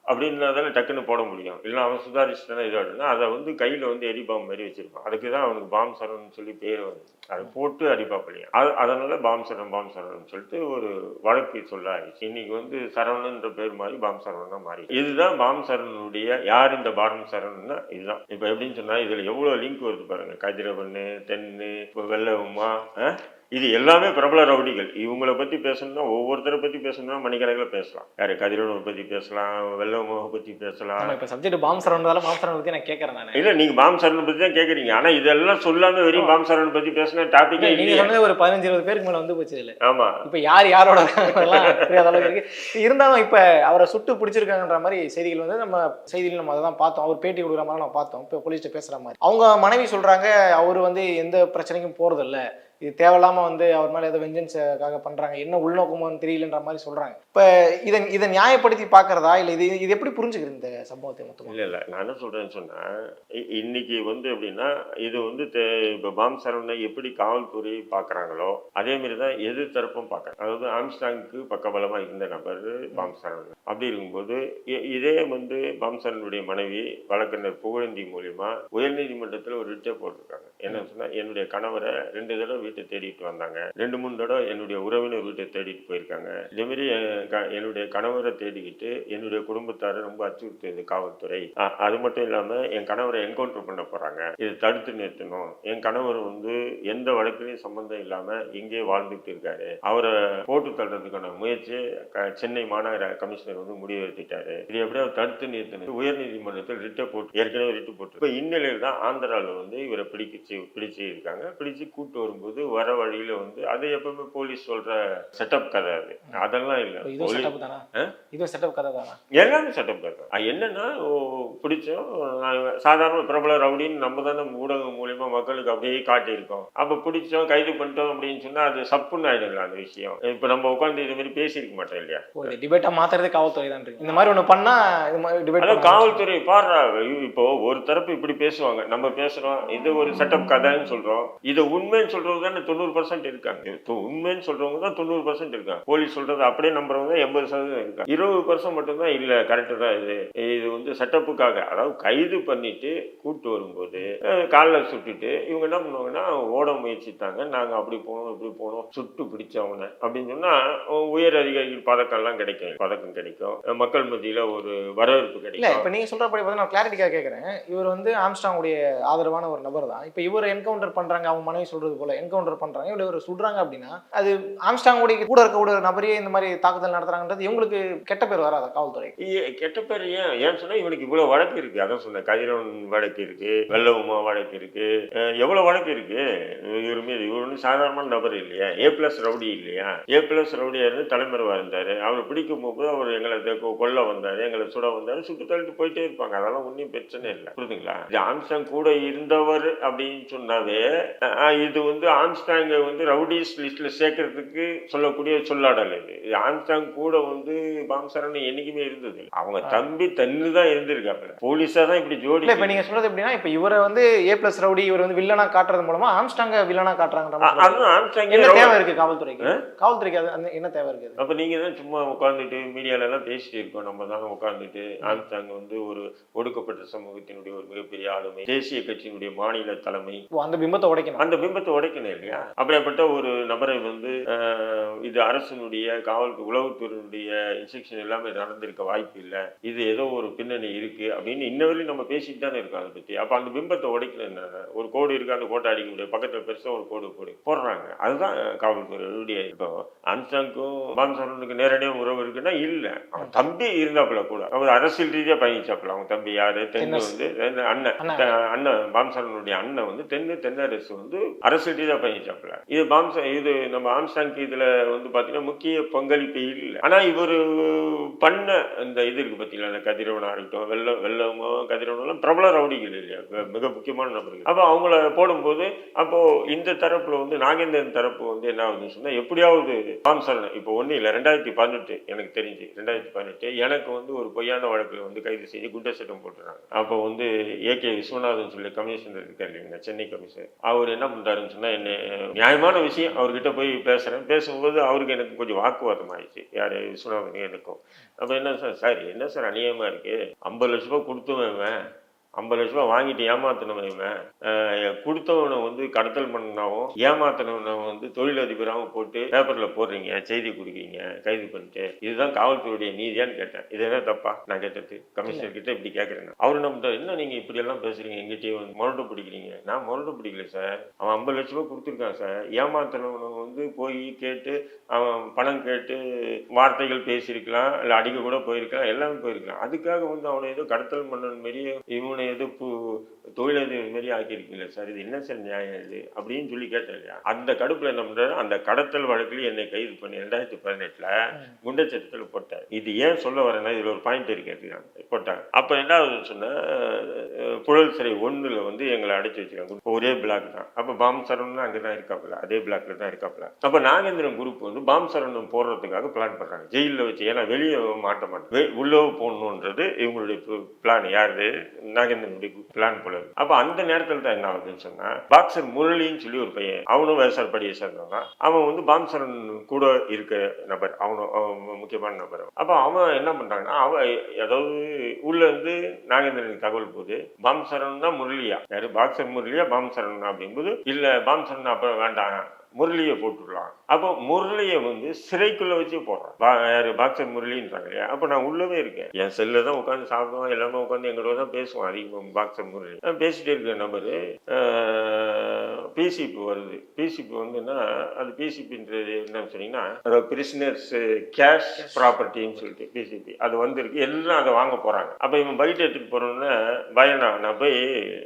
அப்படின்னா தானே டக்குன்னு போட முடியும். இல்லை அவன் சுதாரிச்சுட்டானே இதாடுனா அதை வந்து கையில் வந்து எரி பாம் மாதிரி வச்சுருப்பான். அதுக்கு தான் அவனுக்கு பாம் சரணம்னு சொல்லி பேர் வந்து அதை போட்டு அடிப்பாப்பிள்ளையும் அது அதனால் பாம் சரணம் பாம் சரணம்னு சொல்லிட்டு ஒரு வழக்கு சொல்ல ஆயிடுச்சு. இன்னைக்கு வந்து சரவணன்ற பேர் மாதிரி பாம் சரவணா மாறி. இதுதான் பாம் சரவணனுடைய யார் இந்த பாம் சரவணன்னா இதுதான். இப்போ எப்படின்னு சொன்னால் இதில் எவ்வளோ லிங்க் வருது பாருங்கள் கதிரவன் தென்னு இப்போ வெள்ளை ஆ? இது எல்லாமே பிரபல ரவுடிகள். இவங்கள பத்தி பேசணும்னா ஒவ்வொருத்தரை பத்தி பேசணும்னா மணிக்கணக்கில் பேசலாம். யாரு கதிரவனை பத்தி பேசலாம் வெள்ளை உமாவை பத்தி பேசலாம். இப்ப சப்ஜெக்ட் பாம் சரவணதால பாம் சரவண பத்தி நான் கேட்கறேன் நானு. இல்ல நீங்க பாம் சரணை பத்தி தான் கேக்குறீங்க. ஆனா இதெல்லாம் சொல்லாம வெறும் பாம் சரணை பத்தி பேசின டாபிக்கே நீங்க இல்லையே. சொன்னது ஒரு பதினஞ்சு இருபது பேருக்கு மேல வந்து போச்சு இதுல. ஆமா. இப்ப யார் யாரோட புரியாத அளவுக்கு இருக்கு. இருந்தாலும் இப்ப அவரை சுட்டு பிடிச்சிருக்காங்கன்ற மாதிரி செய்திகள் வந்து நம்ம செய்தியில் நம்ம அதை தான் பார்த்தோம். அவர் பேட்டி கொடுக்குற மாதிரி நம்ம பார்த்தோம். இப்போ போலீஸ்ட்ட பேசுற மாதிரி. அவங்க மனைவி சொல்றாங்க அவர் வந்து எந்த பிரச்சனைக்கும் போறதில்ல. இது தேவையில்லாமல் வந்து அவர் மேலே ஏதோ வெஞ்சன்ஸுக்காக பண்ணுறாங்க என்ன உள்நோக்கமோன்னு தெரியலன்ற மாதிரி சொல்கிறாங்க இப்போ இதை இதை நியாயப்படுத்தி பார்க்குறதா இல்லை இது இது எப்படி புரிஞ்சுக்கிறது இந்த சம்பவத்தை மொத்தம்? இல்லை இல்லை. நான் என்ன சொல்கிறேன்னு சொன்னால் இ- இன்னைக்கு வந்து எப்படின்னா இது வந்து தே- இப்போ பாம் சரவணை எப்படி காவல்துறை பார்க்குறாங்களோ அதே மாதிரி தான் எதிர் தரப்பும் பார்க்கறாங்க அதாவது ஆம்ஸ்டாங்க்கு பக்கபலமாக இருந்த நபர் பாம் சரவணன் அப்படி இருக்கும்போது இதே வந்து பாம் சரவனுடைய மனைவி வழக்கறிஞர் புகழந்தி மூலியமாக உயர்நீதிமன்றத்தில் ஒரு ரிட்டே போட்டிருக்காங்க. என்னன்னு சொன்னால் என்னுடைய கணவரை ரெண்டு தடவை வீட்டை தேடிட்டு வந்தாங்க. ரெண்டு மூணு தடவை என்னுடைய உறவினர் வீட்டை தேடிட்டு போயிருக்காங்க. இதே மாதிரி என்னுடைய கணவரை தேடிக்கிட்டு என்னுடைய குடும்பத்தாரை ரொம்ப அச்சுறுத்துது காவல்துறை. அது மட்டும் இல்லாம என் கணவரை என்கவுண்டர் பண்ண போறாங்க. இதை தடுத்து நிறுத்தணும். என் கணவர் வந்து எந்த வழக்கிலையும் சம்பந்தம் இல்லாம இங்கே வாழ்ந்துட்டு இருக்காரு. அவரை போட்டு தள்ளுறதுக்கான முயற்சி சென்னை மாநகர கமிஷனர் வந்து முடிவெடுத்துட்டாரு. இது இது எப்படியாவது தடுத்து நிறுத்தணும். உயர் நீதிமன்றத்தில் ரிட்டை போட்டு ஏற்கனவே ரிட்டு போட்டு இப்போ இந்நிலையில் தான் ஆந்திராவில் வந்து இவரை பிடிச்சு பிடிச்சு இருக்காங்க. பிடிச்சு கூட்டு வரும்போது வர வழியில வந்து அது எப்பவுமே போலீஸ் சொல்ற செட்டப் கதை அது. அதெல்லாம் இல்லை. இதுவும் செட்டப் கதை தானா? எல்லாமே செட்டப் கதை. என்னன்னா பிடிச்சோம் சாதாரண பிரபல ரவுடின்னு நம்ம தானே ஊடகம் மூலியமா மக்களுக்கு அப்படியே காட்டியிருக்கோம். அப்போ பிடிச்சோம் கைது பண்ணிட்டோம் அப்படின்னு சொன்னா அது சப்புன்னு ஆயிடும்ல அந்த விஷயம். இப்போ நம்ம உட்காந்து இது மாதிரி பேசியிருக்க மாட்டோம் இல்லையா? ஓ இந்த டிபேட்டா மாத்துறதே காவல்துறை தான் இந்த மாதிரி ஒண்ணு பண்ணா இது மாதிரி டிபேட் காவல்துறை பாடுறா. இப்போ ஒரு தரப்பு இப்படி பேசுவாங்க. நம்ம பேசுறோம் இது ஒரு செட்டப் கதைன்னு சொல்றோம். இதை உண்மைன்னு சொல்றவங்க தானே தொண்ணூறு பர்சன்ட் இருக்காங்க. உண்மைன்னு சொல்றவங்க தான் தொண்ணூறு பர்சன்ட் இருக்காங்க. போலீஸ் சொல்றது அப்படியே நம்புறவங்க எண்பது சதவீதம் இருக்காங்க. இருபது பர்சன்ட் மட்டும்தான் இல்ல கரெக்டு தான் இது இது வந்து செட்டப்புக்காக அதாவது கைது பண்ணிட்டு கூட்டு வரும்போது காலில் சுட்டுட்டு இவங்க என்ன பண்ணுவாங்கன்னா ஓட முயற்சித்தாங்க. நாங்க அப்படி போனோம் இப்படி போனோம் சுட்டு பிடிச்சவங்க அப்படின்னு சொன்னா உயர் அதிகாரிகள் பதக்கம்லாம் கிடைக்கும். பதக்கம் கிடைக்கும். மக்கள் மத்தியில ஒரு வரவேற்பு கிடைக்கும். இப்ப நீங்க சொல்றபடி பார்த்தா நான் கிளாரிட்டிக்காக கேட்கறேன் இவர் வந்து ஆம்ஸ்டாங்குடைய ஆதரவான ஒரு நபர் தான். இப்ப இவர் என்கவுண்டர் பண்றாங்க அவங்க மனைவி சொல்றது போல. என்கவுண்டர் பண்றாங்க இவரு ஒரு சுடுறாங்க அப்படின்னா அது ஆம்ஸ்டாங் உடைய கூட இருக்க கூட நபரையே இந்த மாதிரி தாக்குதல் நடத்துறாங்கன்றது இவங்களுக்கு கெட்ட பேர் வராதா காவல்துறை? கெட்ட பேர் ஏன்? ஏன்னு சொன்னா இவனுக்கு இவ்வளவு வழக்கு இருக்கு. அதான் சொன்னேன் கதிரவன் வழக்கு இருக்கு வெள்ளவுமா வழக்கு இருக்கு. எவ்வளோ எவ்வளவு வழக்கு இருக்கு? இவர் மீது இவர் ஒன்றும் சாதாரணமான நபர் இல்லையா? ஏ பிளஸ் ரவுடி இல்லையா? ஏ பிளஸ் ரவுடியா இருந்து தலைமறைவா இருந்தாரு. அவர் பிடிக்கும் போது அவர் எங்களை கொல்ல வந்தாரு எங்களை சுட வந்தாரு சுட்டு தள்ளிட்டு போயிட்டே இருப்பாங்க. அதெல்லாம் ஒன்றும் பிரச்சனை இல்லை. புரியுதுங்களா? ஜான்சன் கூட இருந்தவர் அப்படின்னு சொன்னாவே இது வந்து ஆம்ஸ்டாங்கை வந்து ரவுடிஸ் லிஸ்ட்ல சேர்க்கறதுக்கு சொல்லக்கூடிய சொல்லாடல் இது. இது ஆம்ஸ்டாங் கூட வந்து பாம்சரன் என்னைக்குமே இருந்தது. அவங்க தம்பி தன்னு தான் இருந்திருக்காப்புல. போலீஸா தான் இப்படி ஜோடி இப்ப நீங்க சொல்றது எப்படின்னா இப்ப இவரை வந்து ஏ பிளஸ் ரவுடி இவர் வந்து வில்லனா காட்டுறது மூலமா ஆம்ஸ்டாங்க வில்லனா காட்டுறாங்க அதுவும் ஆம்ஸ்டாங் என்ன தேவை இருக்கு காவல்துறைக்கு? காவல்துறைக்கு அது அந்த என்ன தேவை இருக்குது அப்ப நீங்க தான் சும்மா உட்காந்துட்டு மீடியால எல்லாம் பேசிட்டு இருக்கோம். நம்ம தான் உட்காந்துட்டு ஆம்ஸ்டாங் வந்து ஒரு ஒடுக்கப்பட்ட சமூகத்தினுடைய ஒரு மிகப்பெரிய ஆளுமை தேசிய கட்சியினுடைய மாநில தலைமை. அந்த பிம்பத்தை உடைக்கணும். அந்த பிம்பத்தை உடைக்கணும். இல்லையா? அப்படியாப்பட்ட ஒரு நபரை வந்து இது அரசினுடைய காவல் உளவுத்துறையினுடைய இன்ஸ்ட்ரக்ஷன் எல்லாமே நடந்திருக்க வாய்ப்பு இல்லை. இது ஏதோ ஒரு பின்னணி இருக்கு அப்படின்னு இன்ன வரையும் நம்ம பேசிட்டு தானே இருக்கோம் அதை பத்தி. அப்ப அந்த பிம்பத்தை உடைக்கணும் ஒரு கோடு இருக்கு அந்த கோட்டை அடிக்க முடியாது. பக்கத்துல பெருசா ஒரு கோடு போடு போடுறாங்க. அதுதான் காவல்துறையுடைய இப்போ ஆம்சாங்க்கும் பாம்சரனுக்கு நேரடியாக உறவு இருக்குன்னா இல்ல. அவன் தம்பி இருந்தாப்புல கூட. அவர் அரசியல் ரீதியா பயணிச்சாப்புல. அவங்க தம்பி யாரு? தென்னு. வந்து அண்ணன். அண்ணன். த- அண்ணன் வந்து தென்னு தென்னரசு வந்து அரசியல் ரீதியா பயணிச்சாப்புல இது பாம்ச இது நம்ம ஆம்சாங்க் இதுல வந்து பாத்தீங்கன்னா முக்கிய பங்களிப்பு இல்லை. ஆனா இவர் பண்ண இந்த இது இருக்கு பாத்தீங்களா அந்த கதிரவனா இருக்கட்டும் வெள்ளம் வெள்ளமோ கதிரவனெல்லாம் பிரபல ரவுடிகள் இல்லையா? மிக- முக்கியமான நபர்கள். அப்போ அவங்கள போடும்போது அப்போ இந்த தரப்புல வந்து நாகேந்திரன் தரப்பு வந்து என்ன ஆகுதுன்னு சொன்னா எப்படியாவது பாம்சரன் இப்போ ஒன்றும் இல்லை ரெண்டாயிரத்தி பதினெட்டு எனக்கு தெரிஞ்சு ரெண்டாயிரத்தி பதினெட்டு எனக்கு வந்து ஒரு பொய்யான வழக்கில் வந்து கைது செஞ்சு குண்ட சட்டம் போட்டுறாங்க. அப்போ வந்து ஏ கே விஸ்வநாதன் சொல்லி கமிஷனர் இருக்காரு இல்லைங்க சென்னை கமிஷனர். அவர் என்ன பண்ணுறாருன்னு சொன்னா என்னை நியாயமான விஷயம் அவர்கிட்ட போய் பேசுகிறேன் பேசும்போது அவருக்கு எனக்கு கொஞ்சம் வாக்குவாதம் ஆயிடுச்சு. யார் விஸ்வநாதனுக்கும் எனக்கும். அப்போ என்ன சார்? சார் என்ன சார் அநியாயமாக இருக்குது ஐம்பது லட்ச ரூபா கொடுத்துவேன் ஐம்பது லட்ச ரூபாய் வாங்கிட்டு ஏமாத்தினவன் இவன். கொடுத்தவனை வந்து கடத்தல் பண்ணாவும் ஏமாத்தினவனை வந்து தொழிலதிபராகவும் போட்டு பேப்பர்ல போடுறீங்க செய்தி கொடுக்குறீங்க கைது பண்ணிட்டு. இதுதான் காவல்துறையுடைய நீதியான்னு கேட்டேன். இது என்ன தப்பா? நான் கேட்டது. கமிஷனர் கிட்ட இப்படி கேட்கறேன் அவரு என்ன பண்றாரு, என்ன நீங்க இப்படி எல்லாம் பேசுறீங்க? எங்கிட்டயே வந்து முரண்டு பிடிக்கிறீங்க. நான் முரண்டு பிடிக்கல சார். அவன் ஐம்பது லட்ச ரூபாய் கொடுத்துருக்கான் சார். ஏமாத்தினவனை வந்து போய் கேட்டு அவன் பணம் கேட்டு வார்த்தைகள் பேசியிருக்கலாம் இல்லை அடிக்க கூட போயிருக்கலாம் எல்லாமே போயிருக்கலாம். அதுக்காக வந்து அவனை ஏதோ கடத்தல் பண்ணன் மாரி இவனை ஏதோ பு தொழிலதிபர் மாரி ஆக்கியிருக்கீங்களே சார் இது என்ன சார் நியாயம் இது? அப்படின்னு சொல்லி கேட்டேன் இல்லையா? அந்த கடுப்பில் என்ன பண்ணுறது அந்த கடத்தல் வழக்கில் என்னை கைது பண்ணி ரெண்டாயிரத்தி பதினெட்டுல குண்டச்சட்டத்தில் போட்டார். இது ஏன் சொல்ல வரேன்னா இதில் ஒரு பாயிண்ட் இருக்கு போட்டாங்க. அப்போ என்ன ஆகுதுன்னு புழல் சிறை ஒன்றில் வந்து எங்களை அடைச்சி வச்சிருக்காங்க. ஒரே பிளாக் தான். அப்போ பாம் சரவணன் அங்கதான் இருக்காப்புல அதே பிளாக்ல தான் இருக்காப்புல. அப்போ நாகேந்திரன் குரூப் வந்து பாம் சரணம் போடுறதுக்காக பிளான் பண்றாங்க. ஜெயிலில் வச்சு ஏன்னா வெளியே மாட்ட மாட்டேன். உள்ளே போகணுன்றது போடணுன்றது இவங்களுடைய பிளான் யாரு? நாகேந்திரனுடைய பிளான் போல அப்போ அப்ப அந்த நேரத்தில் தான் என்ன ஆகுதுன்னு சொன்னா பாக்ஸர் முரளின்னு சொல்லி ஒரு பையன் அவனும் விவசாய படியை சேர்ந்தவன். அவன் வந்து பாம்சரன் கூட இருக்க நபர் அவனும் அவன் முக்கியமான நபர். அப்ப அவன் என்ன பண்றாங்கன்னா அவன் அதாவது உள்ள இருந்து நாகேந்திரனுக்கு தகவல் போகுது பாம்சரன் தான் முரளியா? யாரு? பாக்ஸர் முரளியா பாம்சரன் அப்படிங்கும்போது இல்ல பாம்சரன் அப்புறம் வேண்டாம். முரளியை போட்டுடலாம். அப்போ முரளியை வந்து சிறைக்குள்ள வச்சு போடுறான். பா- யாரு பாக்ஸர் முரளின்றாங்க இல்லையா? அப்போ நான் உள்ளவே இருக்கேன். என் செல்ல தான் உட்காந்து சாப்பிடுவோம் எல்லாமே உட்காந்து எங்களோட தான் பேசுவான். அதிகமாக பாக்ஸர் முரளி. நான் பேசிட்டே இருக்கிற நம்பரு. பிசிபி வருது. பிசிபி வந்துன்னா அது பிசிபின்றது என்னன்னு சொன்னீங்கன்னா அதாவது பிரிசனர்ஸ் கேஷ் ப்ராப்பர்ட்டின்னு சொல்லிட்டு பிசிபி அது வந்திருக்கு. எல்லாம் அதை வாங்க போறாங்க. அப்போ இவன் பைட் எடுத்துட்டு போறோம்னா பயனா நான் போய்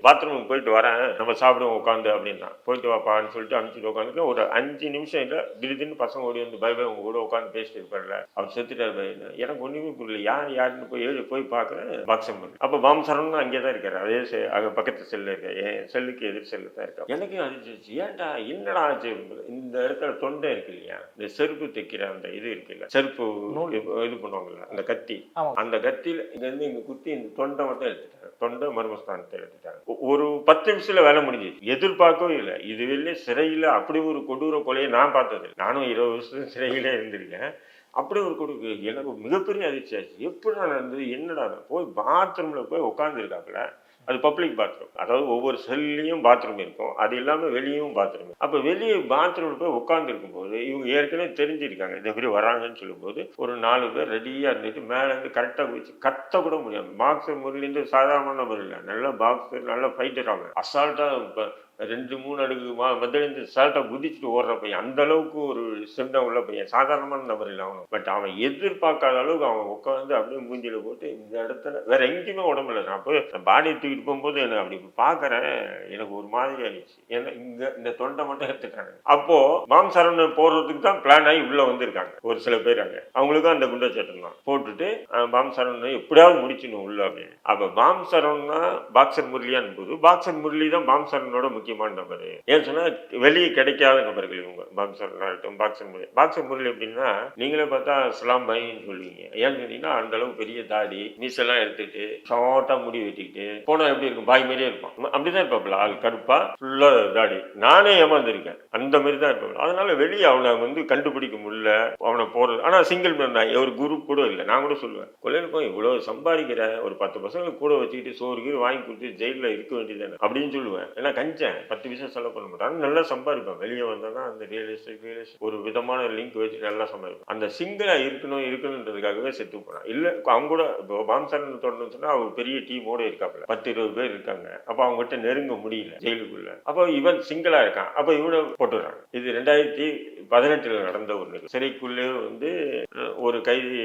பாத்ரூமுக்கு போயிட்டு வரேன். நம்ம சாப்பிடுவோம் உட்காந்து அப்படின்னா. போயிட்டு வாப்பான்னு சொல்லிட்டு அனுப்பிச்சிட்டு உட்காந்து ஒரு அஞ்சு நிமிஷம் இல்லை திடீர்னு பசங்க ஓடி வந்து பை பை உங்க கூட உட்காந்து பேசிட்டு இருப்பார்ல அவர் செத்துட்டார் பையன் எனக்கு ஒண்ணுமே புரியல. யார் யாருன்னு போய் ஏழு போய் பார்க்குறேன் பாக்ஸம் அப்போ பாம் சரவணன் அங்கே தான் இருக்காரு. அதே அங்க பக்கத்து செல்ல இருக்க என் செல்லுக்கு எதிர் செல்லு தான் இருக்கா எனக்கு அதிர்ச்சி ஏன்டா என்னடா ஆச்சு இந்த இடத்துல தொண்டை இருக்கு இல்லையா? இந்த செருப்பு தைக்கிற அந்த இது இருக்கு இல்ல செருப்பு. இது- பண்ணுவாங்கல்ல அந்த கத்தி. அந்த கத்தியில இங்க இருந்து இங்க குத்தி இந்த தொண்டை மட்டும் எடுத்துட்டாங்க. தொண்டை மர்மஸ்தானத்தை எடுத்துட்டாங்க. ஒரு பத்து நிமிஷத்துல வேலை முடிஞ்சு எதிர்பார்க்கவே இல்லை. இது வெளியே சிறையில அப்படி ஒரு கொடூர கொலையை நான் பார்த்தது. நானும் இருபது வருஷம் சிறையில இருந்திருக்கேன். அப்படி ஒரு கொடு எனக்கு மிகப்பெரிய அதிர்ச்சி ஆச்சு எப்படி நடந்தது? என்னடா? போய் பாத்ரூம்ல போய் உட்காந்துருக்காப்புல அது பப்ளிக் பாத்ரூம் அதாவது ஒவ்வொரு செல்லையும் பாத்ரூம் இருக்கும். அது இல்லாமல் வெளியும் பாத்ரூம் அப்போ வெளியே பாத்ரூமில் போய் உட்காந்துருக்கும் போது இவங்க ஏற்கனவே தெரிஞ்சிருக்காங்க. இந்த மாதிரி வராங்கன்னு சொல்லும்போது ஒரு நாலு பேர் ரெடியாக இருந்துட்டு மேலேருந்து கரெக்டாக வச்சு கத்த கூட முடியாது. பாக்ஸர் முறையிலேருந்து சாதாரணமான முறையில் நல்லா நல்ல பாக்ஸர் நல்லா ஃபைட்டர் ஆகும் அசால்ட்டாக இப்போ ரெண்டு மூணு அடுக்கு மா மத்தியிலேருந்து சால்ட்டாக குதிச்சுட்டு ஓடுற பையன். அந்த அளவுக்கு ஒரு சிந்தம் உள்ள பையன். சாதாரணமான நபர் இல்லை அவன். பட் அவன் எதிர்பார்க்காத அளவுக்கு அவன் உட்காந்து அப்படியே மூஞ்சில போட்டு இந்த இடத்துல வேற எங்கேயுமே உடம்புல நான் போய் பாடியை தூக்கிட்டு போகும்போது எனக்கு அப்படி பார்க்குறேன் எனக்கு ஒரு மாதிரி ஆயிடுச்சு. ஏன்னா இங்க இந்த தொண்டை மட்டும் எடுத்துட்டாங்க அப்போ மாம் சரவணன் போடுறதுக்கு தான் பிளான் ஆகி உள்ள வந்திருக்காங்க. ஒரு சில பேர் அங்கே. அவங்களுக்கும் அந்த குண்டை சட்டம் தான். போட்டுட்டு அஹ், பாம் எப்படியாவது முடிச்சிடணும் உள்ள அப்படின்னு. அப்போ பாம் சரவணா பாக்ஸர் முரளியான் போது பாக்ஸர் முரளி தான் பாம் சரவணனோட முக்கிய முக்கியமான நபர் ஏன்னு சொன்னா வெளியே கிடைக்காத நபர்கள் இவங்க. பாக்ஸர் ஆகட்டும் பாக்ஸர் முரளி பாக்ஸர் முரளி எப்படின்னா நீங்களே பார்த்தா ஸ்லாம் பைன்னு சொல்லுவீங்க. ஏன்னு சொன்னீங்கன்னா அந்த அளவுக்கு பெரிய தாடி மீசெல்லாம் எடுத்துட்டு ஷார்ட்டா முடி வெட்டிக்கிட்டு போனா எப்படி இருக்கும்? பாய் மாதிரியே இருப்பான். அப்படிதான் இருப்பாப்புல. ஆள் கருப்பா ஃபுல்லா தாடி. நானே ஏமாந்துருக்கேன். அந்த மாதிரி தான் இருப்பாப்புல. அதனால வெளியே அவனை வந்து கண்டுபிடிக்க முடியல. அவனை போறது ஆனா சிங்கிள் மேன் தான். ஒரு குரூப் கூட இல்லை. நான் கூட சொல்லுவேன். கொள்ளையனுக்கும் இவ்வளவு சம்பாதிக்கிற ஒரு பத்து பசங்களுக்கு கூட வச்சுக்கிட்டு சோறு கீறு வாங்கி கொடுத்து ஜெயிலில் இருக்க வேண்டியதானே அப்படின்னு சொல்லுவேன். ஏன்னா கஞ்சேன். பத்து விஷயம் செலவு பண்ண மாட்டான் நல்லா சம்பாதிப்பேன். வெளியே வந்தோன்னா அந்த ரியல் எஸ்டேட் ரியல் எஸ்டேட் ஒரு விதமான லிங்க் வச்சு நல்லா சம்பாதிப்பேன். அந்த சிங்கிளா இருக்கணும் இருக்கணுன்றதுக்காகவே செத்து போனான் இல்ல அவங்க கூட இப்போ பாம்சரன் தொடர்ந்து சொன்னா அவர் பெரிய டீமோட இருக்காப்புல. பத்து இருபது பேர் இருக்காங்க. அப்போ அவங்ககிட்ட நெருங்க முடியல ஜெயிலுக்குள்ள. அப்போ இவன் சிங்கிளா இருக்கான். அப்போ இவனை போட்டுறாங்க இது ரெண்டாயிரத்தி பதினெட்டுல நடந்த ஒரு சிறைக்குள்ளே வந்து ஒரு கைதி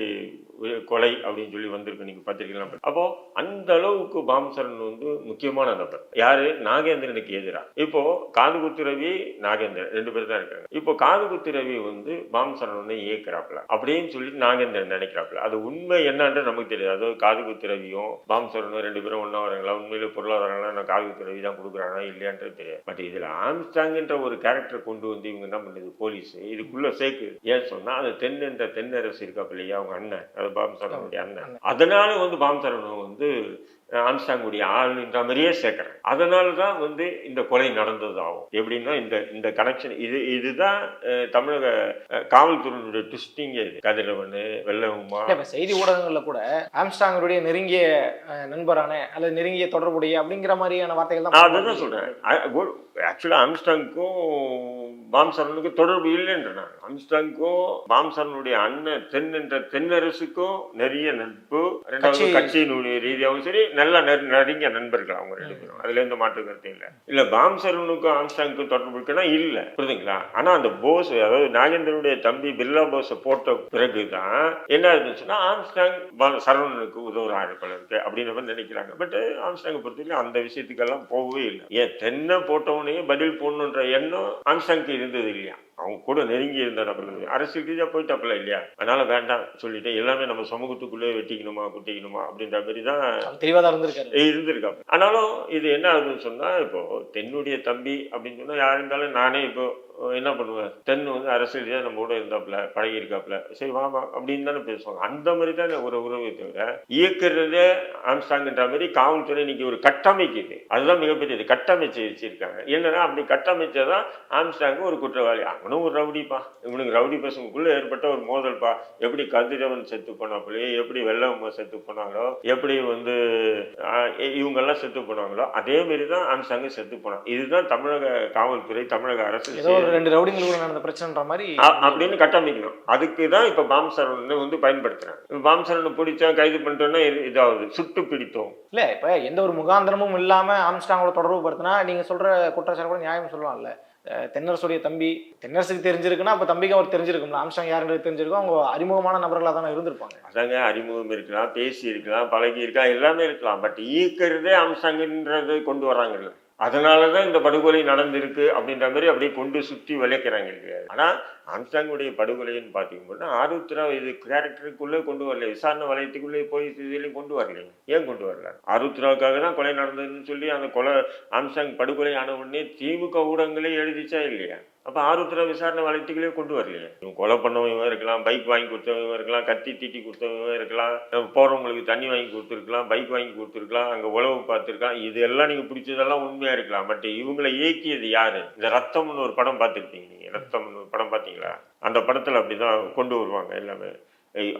கொலை அப்படின்னு சொல்லி வந்திருக்கு. நீங்க பார்த்திருக்கலாம் அப்போ அந்த அளவுக்கு பாம்சரன் வந்து முக்கியமான நபர். யாரு? நாகேந்திரனுக்கு எதிராக இப்போ காது குத்து ரவி நாகேந்திரன் ரெண்டு பேர் தான் இருக்காங்க. இப்போ காது குத்து ரவி வந்து பாம்சரன் வந்து இயக்குறாப்புல. அப்படின்னு சொல்லி நாகேந்திரன் நினைக்கிறாப்புல. அது உண்மை என்னன்றது நமக்கு தெரியாது. அதாவது காது குத்து ரவியும் பாம்சரனும் ரெண்டு பேரும் ஒன்றா வராங்களா? உண்மையிலே பொருளாதாரங்களா நான் காது குத்து ரவி தான் கொடுக்குறானா? இல்லையான்றது தெரியாது. பட் இதுல ஆம்ஸ்டாங்ன்ற ஒரு கேரக்டர் கொண்டு வந்து இவங்க என்ன பண்ணுது? போலீஸ் இதுக்குள்ள சேர்க்கு ஏன்னு சொன்னா அது தென் என்ற தென்னரசு இருக்காப்பு இல்லையா? அவங்க அண்ணன். அது பாம்சரனுடைய அண்ணன். அதனால வந்து பாம்சரன் வந்து ஆம்ஸ்டாங்குடைய ஆளுன்ற மாதிரியே சேர்க்குறேன் அதனால தான் வந்து இந்த கொலை நடந்தது ஆகும் எப்படின்னா இந்த இந்த கனெக்ஷன் இது இதுதான் தமிழக காவல்துறையினுடைய ட்விஸ்டிங்கே இது. கதிரவன் வெள்ளவுமா இப்ப செய்தி ஊடகங்கள்ல கூட ஆம்ஸ்டாங்கருடைய நெருங்கிய நண்பரான அல்லது நெருங்கிய தொடர்புடைய அப்படிங்கிற மாதிரியான வார்த்தைகள் தான் அதுதான் சொல்றேன். ஆக்சுவலாக ஆம்ஸ்டாங்க்கும் பாம்சரனுக்கும் தொடர்பு இல்லைன்ற நான். ஆம்ஸ்டாங்க்கும் பாம்சரனுடைய அண்ணன் தென் என்ற தென்னரசுக்கும் நிறைய நட்பு. ரெண்டாவது கட்சி- கட்சியினுடைய ரீதியாகவும் சரி நல்ல நெரு- நெருங்கிய நண்பர்கள் அவங்க ரெண்டு பேரும். அதுல எந்த மாற்று கருத்து இல்லை. இல்ல பாம்சரனுக்கும் ஆம்ஸ்டாங்க்கும் தொடர்பு இருக்குன்னா இல்ல. புரியுதுங்களா? ஆனா அந்த போஸ் அதாவது நாகேந்திரனுடைய தம்பி பிர்லா போஸை போட்ட பிறகுதான் என்ன இருந்துச்சுன்னா ஆம்ஸ்டாங் சரவணனுக்கு உதவுறாரு போல இருக்கு அப்படின்னு மாதிரி நினைக்கிறாங்க. பட் ஆம்ஸ்டாங்கை பொறுத்தவரைக்கும் அந்த விஷயத்துக்கெல்லாம் போகவே இல்லை. ஏன் தென்னை போட்டவனையே பதில் போடணுன்ற எண்ணம் ஆம்ஸ்டாங்க்கு இருந்தது இல்லையா? அவங்க கூட நெருங்கி இருந்த நபர்கள் அரசியல் ரீதியாக போயிட்டாப்புல இல்லையா? அதனால வேண்டாம் சொல்லிட்டு எல்லாமே நம்ம சமூகத்துக்குள்ளே வெட்டிக்கணுமா குட்டிக்கணுமா அப்படின்ற மாதிரி தான் அவர் தெளிவா தான் இருந்திருக்காரு. இருந்திருக்காங்க ஆனாலும் இது என்ன ஆகுதுன்னு சொன்னா இப்போ தென்னுடைய தம்பி அப்படின்னு சொன்னா யார் இருந்தாலும் நானே இப்போ என்ன பண்ணுவேன்? தென் வந்து அரசியல் நம்ம கூட இருந்தாப்புல பழகி இருக்காப்புல சரி வாமா அப்படின்னு தானே பேசுவாங்க. அந்த மாதிரி தான் ஒரு உறவை தவிர இயக்குறதே ஆம்ஸ்டாங்கன்ற மாதிரி காவல்துறை இன்னைக்கு ஒரு கட்டமைக்குது அதுதான் மிகப்பெரியது கட்டமைச்சு வச்சிருக்காங்க. என்னன்னா அப்படி கட்டமைச்சதான் ஆம்ஸ்டாங் ஒரு குற்றவாளி. அவனும் ஒரு ரவுடிப்பா. இவனுக்கு ரவுடி பசங்களுக்குள்ள ஏற்பட்ட ஒரு மோதல்பா எப்படி கதிரவன் செத்து போனாப்புலையே எப்படி வெள்ளவம்மா செத்து போனாங்களோ எப்படி வந்து இவங்கெல்லாம் செத்து போனாங்களோ அதே மாதிரி தான் ஆம்ஸ்டாங்க செத்து போனான். இதுதான் தமிழக காவல்துறை தமிழக அரசு ஒரு ரெண்டு ரவுடிங்களுக்குள்ள நடந்த பிரச்சனைன்ற மாதிரி அப்படின்னு கட்டமைக்கணும். அதுக்கு தான் இப்போ பாம்சரன் வந்து பயன்படுத்துறாங்க. பாம்சரனை பிடிச்சா கைது பண்ணிட்டோன்னா இது இதாகுது சுட்டு பிடித்தோம். இல்ல இப்ப எந்த ஒரு முகாந்திரமும் இல்லாம ஆம்ஸ்டாங்கோட தொடர்பு படுத்தினா நீங்க சொல்ற குற்றச்சாட்டு கூட நியாயம் சொல்லலாம்ல. தென்னரசுடைய தம்பி தென்னரசுக்கு தெரிஞ்சிருக்குன்னா அப்ப தம்பிக்கு அவர் தெரிஞ்சிருக்கும்ல. ஆம்ஸ்டாங் யாருன்றது தெரிஞ்சிருக்கும் அவங்க அறிமுகமான நபர்களா தானே இருந்திருப்பாங்க. அதாங்க அறிமுகம் இருக்கலாம் பேசி இருக்கலாம் பழகி இருக்கலாம் எல்லாமே இருக்கலாம். பட் ஈக்கிறதே அம்சங்கன்றது கொண்டு வராங்கல்ல அதனால தான் இந்த படுகொலை நடந்திருக்கு அப்படின்ற மாதிரி அப்படியே கொண்டு சுற்றி விளைக்கிறாங்க இல்லையா ஆனால் ஆம்ஸ்டாங்குடைய படுகொலைன்னு பார்த்தீங்கன்னா ஆருத்ரா இது கேரக்டருக்குள்ளே கொண்டு வரல. விசாரணை வலயத்துக்குள்ளே போய் இதுலேயும் கொண்டு வரலைங்க ஏன் கொண்டு வரல? ஆருத்ராவுக்காக தான் கொலை நடந்ததுன்னு சொல்லி அந்த கொலை ஆம்ஸ்டாங் படுகொலை ஆன உடனே திமுக ஊடகங்களே எழுதிச்சா இல்லையா? அப்போ ஆருத்ரா விசாரணை வலயத்துக்குள்ளே கொண்டு வரலையே. இவன் கொலை பண்ணவங்க இருக்கலாம் பைக் வாங்கி கொடுத்தவங்க இருக்கலாம் கத்தி தீட்டி கொடுத்தவங்க இருக்கலாம் போகிறவங்களுக்கு தண்ணி வாங்கி கொடுத்துருக்கலாம் பைக் வாங்கி கொடுத்துருக்கலாம் அங்கே உழவு பார்த்துருக்கலாம். இது எல்லாம் நீங்கள் பிடிச்சதெல்லாம் உண்மையாக இருக்கலாம். பட் இவங்களை இயக்கியது யார்? இந்த ரத்தம்னு ஒரு படம் பார்த்துருப்பீங்க நீங்கள் ரத்தம்னு ஒரு படம் பார்த்தீங்களா? அந்த படத்தில் அப்படி தான் கொண்டு வருவாங்க எல்லாமே.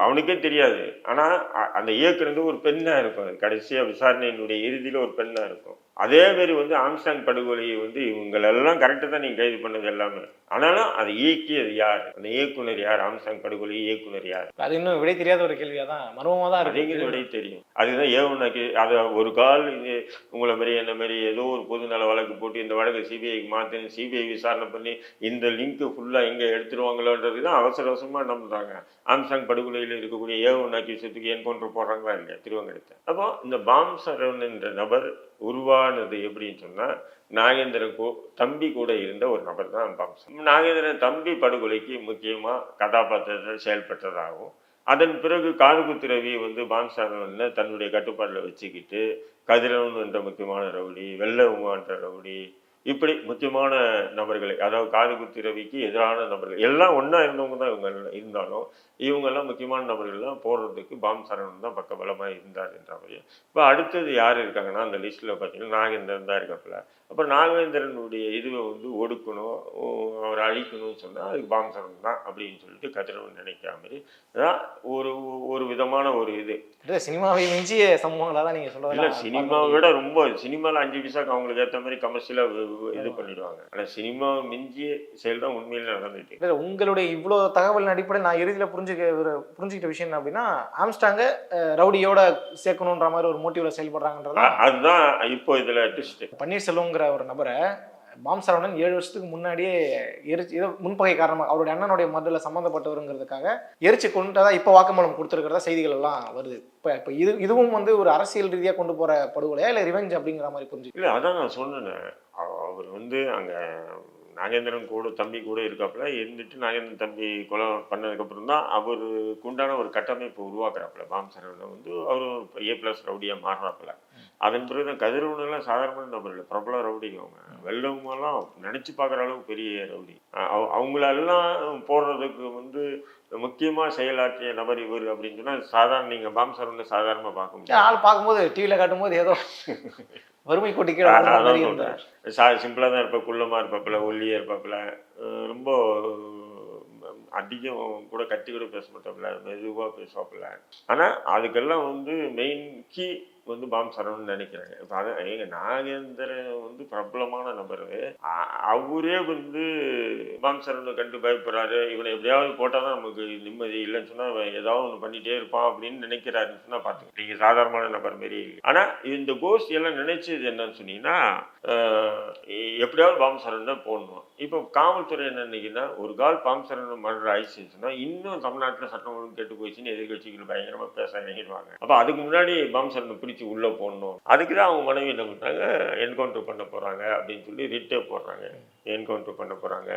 அவனுக்கே தெரியாது. ஆனால் அந்த இயக்குறது ஒரு பெண்ணாக இருக்கும். கடைசியாக விசாரணையினுடைய இறுதியில் ஒரு பெண்ணாக இருக்கும். அதே மாதிரி வந்து ஆம்ஸ்டாங் படுகொலையை வந்து இவங்களெல்லாம் கரெக்டாக தான் நீங்கள் கைது பண்ணது எல்லாமே. ஆனாலும் அதை இயக்கியது யார்? அந்த இயக்குனர் யார்? ஆம்ஸ்டாங் படுகொலை இயக்குனர் யார்? அது இன்னும் விடை தெரியாத ஒரு கேள்வியா தான் மர்மமா தான் இருக்கு. அதிகத்தோடய தெரியும். அதுதான் ஏவனாக்கி அதை ஒரு கால் இது உங்களை மாதிரி என்ன மாதிரி ஏதோ ஒரு பொதுநல வழக்கு போட்டு இந்த வழக்கை சிபிஐக்கு மாற்றி சிபிஐ விசாரணை பண்ணி இந்த லிங்க் ஃபுல்லாக எங்கே எடுத்துருவாங்களோன்றது தான் அவசர அவசரமாக நம்புறாங்க. ஆம்சாங் படுகொலையில் இருக்கக்கூடிய ஏவனாக்கி விஷயத்துக்கு என்கவுண்டர் போடுறாங்களா இல்லையா? திருவங்கடத்தை அப்போ இந்த பாம் சரவணன் என்ற நபர் உருவானது எப்படின்னு சொன்னால் நாகேந்திரன் கூ தம்பி கூட இருந்த ஒரு நபர் தான் அம்பாம்சம் நாகேந்திரன் தம்பி படுகொலைக்கு முக்கியமாக கதாபாத்திரத்தில் செயல்பட்டதாகவும் அதன் பிறகு காதுகுத்து ரவி வந்து பான்சாரவனை தன்னுடைய கட்டுப்பாட்டில் வச்சுக்கிட்டு கதிரவன் என்ற முக்கியமான ரவுடி வெள்ள உமான்ற ரவுடி இப்படி முக்கியமான நபர்களை அதாவது காது குத்து ரவிக்கு எதிரான நபர்கள் எல்லாம் ஒன்றா இருந்தவங்க தான் இவங்க இருந்தாலும் இவங்கெல்லாம் முக்கியமான நபர்கள்லாம் போடுறதுக்கு பாம் சரவணன் தான் பக்கபலமாக இருந்தார் என்ற மாதிரி. இப்போ அடுத்தது யார் இருக்காங்கன்னா அந்த லிஸ்ட்டில் பார்த்தீங்கன்னா நாகேந்திரன் தான் இருக்காப்புல. அப்போ நாகேந்திரனுடைய இதுவை வந்து ஒடுக்கணும் அவரை அழிக்கணும்னு சொன்னால் அதுக்கு பாம் சரவணன் தான் அப்படின்னு சொல்லிட்டு கதிரவன் நினைக்கிற மாதிரி. அதான் ஒரு ஒரு விதமான ஒரு இது. இல்ல சினிமாவை மிஞ்சிய சம்பவங்களா தான் நீங்க இல்ல சொல்றதெல்லாம் சினிமாவை விட ரொம்ப சினிமால அஞ்சு பைசாக்கு அவங்களுக்கு ஏத்த மாதிரி கமர்ஷியலா இது பண்ணிடுவாங்க. ஆனா சினிமா மிஞ்சிய செயல் தான் உண்மையில நடந்துட்டு. இல்ல, உங்களுடைய இவ்வளோ தகவல் அடிப்படையில் நான் இறுதியில் புரிஞ்சுக்க புரிஞ்சுக்கிட்ட விஷயம் என்ன அப்படின்னா ஆம்ஸ்டாங்க ரவுடியோட சேர்க்கணுன்ற மாதிரி ஒரு மோட்டிவ்ல செயல்படுறாங்கன்றதா அதுதான் இப்போ இதுல ட்விஸ்ட் பன்னீர்செல்வங்கிற ஒரு நபரை பாம் சரவணன் ஏழு வருஷத்துக்கு முன்னாடியே எரிச்சு ஏதோ முன்பகை காரணமாக அவருடைய அண்ணனுடைய மர்டரில் சம்மந்தப்பட்டவருங்கிறதுக்காக எரிச்சு கொண்டுட்டதா இப்போ வாக்குமூலம் கொடுத்துருக்கிறதா செய்திகள் எல்லாம் வருது. இப்போ இப்போ இது இதுவும் வந்து ஒரு அரசியல் ரீதியாக கொண்டு போகிற படுகொலையா இல்லை ரிவெஞ்ச் அப்படிங்கிற மாதிரி புரிஞ்சு இல்ல அதான் நான் சொன்னேன். அவ- அவர் வந்து அங்க நாகேந்திரன் கூட தம்பி கூட இருக்காப்புல இருந்துட்டு நாகேந்திரன் தம்பி கொலை பண்ணதுக்கப்புறம் தான் அவருக்கு உண்டான ஒரு கட்டமைப்பு உருவாக்குறாப்புல. பாம் சரவணன் வந்து அவர் ஏ பிளஸ் ரவுடியாக மாறுறாப்புல. அதன் பிறகு தான் கதிரவனெல்லாம் சாதாரண நபர் இல்லை. பிரபல ரவுடி அவங்க. வெள்ளவங்கெல்லாம் நினச்சி பார்க்குற அளவுக்கு பெரிய ரவுடி. அவங்களெல்லாம் போடுறதுக்கு வந்து முக்கியமா செயலாற்றிய நபர் இவர் அப்படின்னு சொன்னா சாதாரண நீங்க பாம் சரவணனை சாதாரணமா பார்க்க முடியாது. ஆள் பார்க்கும்போது டிவியில் காட்டும்போது ஏதோ வறுமை கோட்டி கீழே அ- வாழ்ற அதான் மாதிரி சொல்றேன். இருந்தார் சா சிம்பிளாக தான் இருப்பேன். குள்ளமாக இருப்பாப்புல ஒல்லியாக இருப்பாப்புல. ரொம்ப அதிகம் கூட கட்டி கூட பேச மாட்டாப்புல. மெதுவாக பேசுவாப்புல. ஆனால் அதுக்கெல்லாம் வந்து மெயின் கீ வந்து பாம் சரவணன் நினைக்கிறாங்க. இப்போ அதான் எங்க நாகேந்திரன் வந்து பிரபலமான நபர். அவரே வந்து பாம் சரவணனை கண்டு பயப்படுறாரு. இவனை எப்படியாவது போட்டால் தான் நமக்கு நிம்மதி இல்லைன்னு சொன்னால் ஏதாவது ஒன்று பண்ணிட்டே இருப்பான் அப்படின்னு நினைக்கிறாருன்னு சொன்னால் பார்த்துங்க நீங்கள் சாதாரணமான நபர் மாரி. ஆனால் இந்த கோஷ்டி எல்லாம் நினைச்சது என்னன்னு சொன்னீங்கன்னா எப்படியாவது பாம் தான் போடணும். இப்போ காவல்துறை என்ன நினைக்குன்னா ஒரு கால் பாம் சரவணன் மர்டர் ஆயிடுச்சுன்னு இன்னும் தமிழ்நாட்டில் சட்டம் ஒழுங்கு கெட்டு போயிடுச்சுன்னு எதிர்கட்சிகள் பயங்கரமாக பேச நினைக்கிடுவாங்க அப்போ அதுக்கு முன்னாடி பாம் சரவணனை பிடிச்சி உள்ளே போடணும். அதுக்கு தான் அவங்க மனைவி என்ன பண்ணுறாங்க என்கவுண்டர் பண்ண போகிறாங்க அப்படின்னு சொல்லி ரிட்டே போடுறாங்க. என்கவுண்டர் பண்ண போகிறாங்க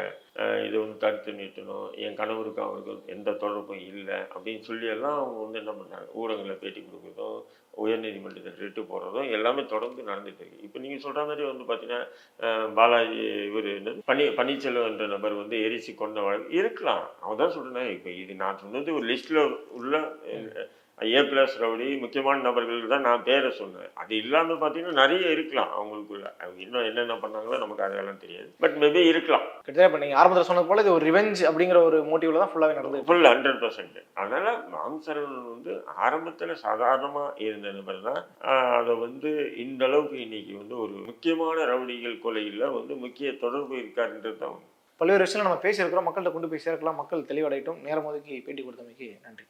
இதை வந்து தடுத்து நிறுத்தணும். என் கணவருக்கு அவருக்கு எந்த தொடர்பும் இல்லை அப்படின்னு சொல்லி எல்லாம் அவங்க வந்து என்ன பண்ணுறாங்க ஊடகங்களில் பேட்டி கொடுக்குறதும் உயர்நீதிமன்றத்தில் ரிட்டு போடுறதும் எல்லாமே தொடர்ந்து நடந்துட்டு இருக்கு. இப்போ நீங்கள் சொல்கிற மாதிரி வந்து பார்த்தீங்கன்னா பாலாஜி இவர் பனி பன்னீர்செல்வம் என்ற நபர் வந்து எரிசி கொண்ட வழக்கு இருக்கலாம். அவன் தான் சொல்கிறேன் இப்போ இது நான் சொன்னது ஒரு லிஸ்ட்டில் உள்ள ஏ பிளஸ் ரவுடி முக்கியமான நபர்கள் தான் நான் பேரை சொன்னேன். அது இல்லாமல் பார்த்தீங்கன்னா நிறைய இருக்கலாம் அவங்களுக்குள்ள. அவங்க இன்னும் என்னென்ன பண்ணாங்களோ நமக்கு அதெல்லாம் தெரியாது. பட் மேபி இருக்கலாம். கிட்டத்தட்ட இப்போ நீங்கள் ஆரம்பத்தில் சொன்னது போல இது ஒரு ரிவெஞ்ச் அப்படிங்கிற ஒரு மோட்டிவ்ல தான் ஃபுல்லாகவே நடந்தது. ஃபுல் ஹண்ட்ரட் பர்சன்ட் அதனால மாம் சரவணன் வந்து ஆரம்பத்தில் சாதாரணமாக இருந்த நபர் தான். அதை வந்து இந்த அளவுக்கு இன்னைக்கு வந்து ஒரு முக்கியமான ரவுடிகள் கொலையில் வந்து முக்கிய தொடர்பு இருக்காருன்றது தான். பல்வேறு விஷயங்கள் நம்ம பேசியிருக்கிறோம். மக்கள்கிட்ட கொண்டு போய் சேர்க்கலாம். மக்கள் தெளிவடையட்டும். நேரம் ஒதுக்கி பேட்டி கொடுத்தமைக்கு நன்றி.